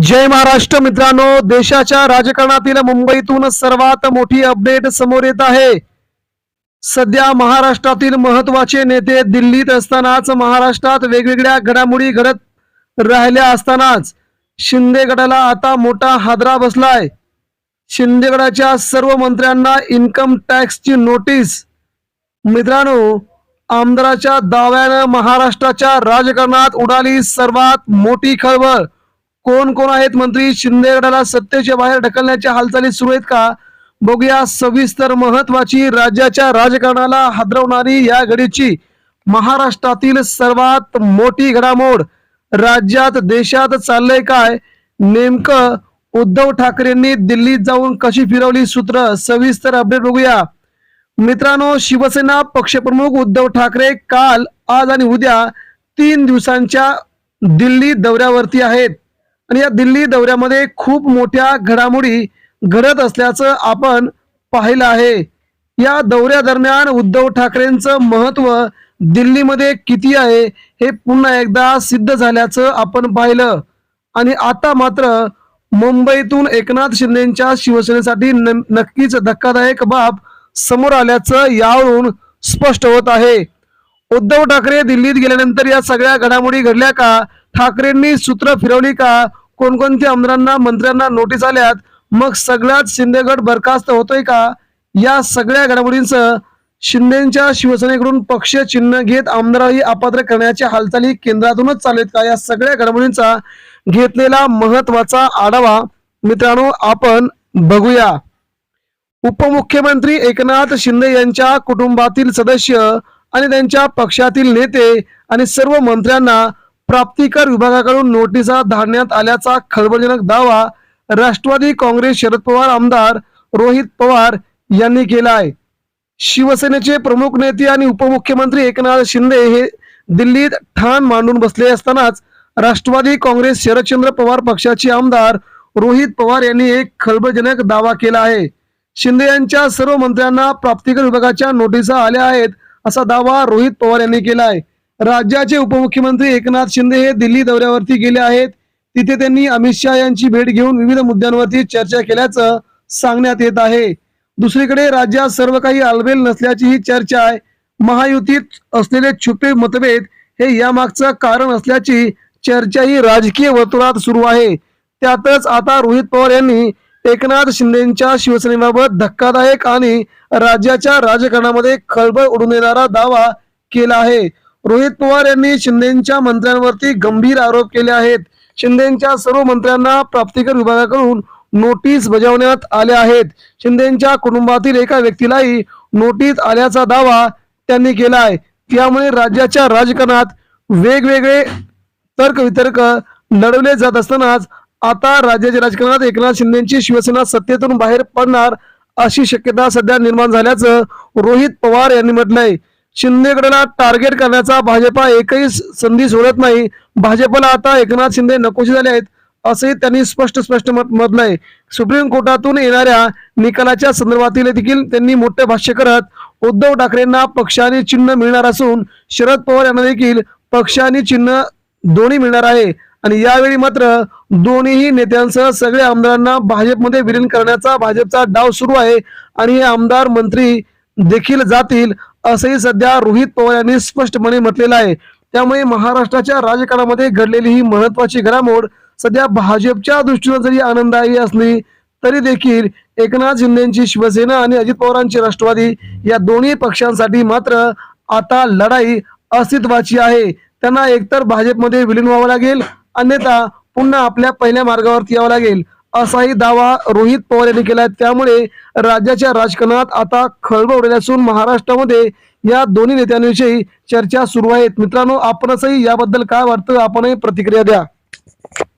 जय महाराष्ट्र मित्रांनो देशाच्या राजकारणातील मुंबईतून सर्वात मोठी अपडेट समोर येत आहे. सध्या महाराष्ट्रातील महत्त्वाचे नेते दिल्लीत असतानाच महाराष्ट्रात वेगवेगळ्या घडामोडी घडत राहिल्या असतानाच शिंदे गटाला आता मोठा हादरा बसलाय. शिंदे गटाच्या सर्व मंत्र्यांना इन्कम टॅक्सची नोटीस. मित्रांनो आमदाराच्या दाव्यानं महाराष्ट्राच्या राजकारणात उडाली सर्वात मोठी खळबळ. कोण कोण आहेत मंत्री? शिंदेगडाला सत्तेच्या बाहेर ढकलण्याच्या हालचाली सुरू आहेत का? बघूया. सविस्तर महत्वाची राज्याच्या राजकारणाला हादरवणारी या घडीची महाराष्ट्रातील सर्वात मोठी घडामोड राज्यात देशात चाललंय काय? नेमकं उद्धव ठाकरेंनी दिल्लीत जाऊन कशी फिरवली सूत्र? सविस्तर अपडेट बघूया. मित्रांनो शिवसेना पक्षप्रमुख उद्धव ठाकरे काल आज आणि उद्या तीन दिवसांच्या दिल्ली दौऱ्यावरती आहेत. आणि या दिल्ली दौऱ्यामध्ये खूप मोठ्या घडामोडी घडत असल्याचं आपण पाहिलं आहे. या दौऱ्यादरम्यान उद्धव ठाकरेंचं महत्त्व दिल्लीमध्ये किती आहे हे पुन्हा एकदा सिद्ध झाल्याचं आपण पाहिलं. आणि आता मात्र मुंबईतून एकनाथ शिंदेच्या शिवसेनेसाठी न- नक्कीच धक्कादायक बाब समोर आल्याचं यावरून स्पष्ट होत आहे. उद्धव ठाकरे दिल्लीत गेल्यानंतर या सगळ्या घडामोडी घडल्या का? ठाकरेंनी सूत्र फिरवली का? कोणकोणत्या आमदारांना मंत्र्यांना नोटीस आल्यात? मग सगळ्याच शिंदेगड बरखास्त होतोय का? या सगळ्या घडामोडींसह शिंदेच्या शिवसेनेकडून पक्ष चिन्ह घेत आमदारही अपात्र करण्याच्या हालचाली केंद्रातूनच चालेल का? या सगळ्या घडामोडींचा घेतलेला महत्त्वाचा आढावा मित्रांनो आपण बघूया. उपमुख्यमंत्री एकनाथ शिंदे यांच्या कुटुंबातील सदस्य आणि त्यांच्या पक्षातील नेते आणि सर्व मंत्र्यांना प्राप्तिकर विभागाकडून नोटिसा धाडण्यात आल्याचा खळबळजनक दावा राष्ट्रवादी काँग्रेस शरद पवार आमदार रोहित पवार यांनी केला आहे शिवसेनेचे प्रमुख नेते आणि उपमुख्यमंत्री एकनाथ शिंदे हे दिल्लीत ठाण मांडून बसले असतानाच राष्ट्रवादी काँग्रेस शरदचंद्र पवार पक्षाचे आमदार रोहित पवार यांनी एक खळबळजनक दावा केला आहे. शिंदे यांच्या सर्व मंत्र्यांना प्राप्तिकर विभागाच्या नोटिसा आल्या आहेत असा दावा रोहित पवार यांनी केला आहे राज्याचे उपमुख्यमंत्री एकनाथ शिंदे हे दिल्ली दौऱ्यावरती गेले आहेत. तिथे त्यांनी अमित शहा यांची भेट घेऊन विविध मुद्द्यांवरती चर्चा केल्याचं सांगण्यात येत आहे. दुसरीकडे राज्यात सर्व काही आलबेल नसल्याची ही चर्चा आहे. महायुतीत असलेले छुपे मतभेद हे यामागचं कारण असल्याची चर्चा ही राजकीय वर्तुळात सुरू आहे. त्यातच आता रोहित पवार यांनी एकनाथ शिंदेच्या शिवसेनेबाबत धक्कादायक आणि राज्याच्या राजकारणामध्ये खळबळ उडून येणारा दावा केला आहे. रोहित पवार यांनी शिंदेच्या मंत्र्यांवरती गंभीर आरोप केले आहेत. शिंदेच्या सर्व मंत्र्यांना प्राप्तिकर विभागाकडून नोटीस बजावण्यात आल्या आहेत. शिंदेच्या कुटुंबातील एका व्यक्तीलाही नोटीस आल्याचा दावा त्यांनी केला आहे त्यामुळे राज्याच्या राजकारणात वेगवेगळे तर्क वितर्क लढवले जात असतानाच आता राज्याच्या राजकारणात एकनाथ शिंदेची शिवसेना सत्तेतून बाहेर पडणार अशी शक्यता सध्या निर्माण झाल्याचं रोहित पवार यांनी म्हटलंय. शिंदेगडाला टार्गेट करण्याचा भाजपा एकही संधी सोडत नाही. भाजपला आता एकनाथ शिंदे नकोशी झाले आहेत असंही त्यांनी स्पष्ट स्पष्ट मत म्हटलंय सुप्रीम कोर्टातून येणाऱ्या निकालाच्या संदर्भातील देखील त्यांनी मोठे भाष्य करत उद्धव ठाकरेंना पक्ष आणि चिन्ह मिळणार असून शरद पवार यांना देखील पक्षाने चिन्ह दोन्ही मिळणार आहे. आणि यावेळी मात्र दोन्हीही नेत्यांसह सगळ्या आमदारांना भाजपमध्ये विलीन करण्याचा भाजपचा डाव सुरू आहे. आणि हे आमदार मंत्री देखील जातील असंही सध्या रोहित पवार यांनी स्पष्टपणे म्हटलेलं आहे. त्यामुळे महाराष्ट्राच्या राजकारणामध्ये घडलेली ही महत्वाची घडामोड सध्या भाजपच्या दृष्टीनं जरी आनंददायी असली तरी देखील एकनाथ शिंदेची शिवसेना आणि अजित पवारांची राष्ट्रवादी या दोन्ही पक्षांसाठी मात्र आता लढाई अस्तित्वाची आहे. त्यांना एकतर भाजपमध्ये विलीन व्हावं लागेल अन्यथा पुन्हा आपल्या पहिल्या मार्गावरती यावं लागेल. असाही दावा रोहित पवार यांनी केलाय. त्यामुळे राज्याच्या राजकारणात आता खळबळ उडली असून महाराष्ट्रामध्ये या दोन्ही नेत्यांविषयी चर्चा सुरू आहेत. मित्रांनो आपणचही याबद्दल काय वाटतं? आपणही प्रतिक्रिया द्या.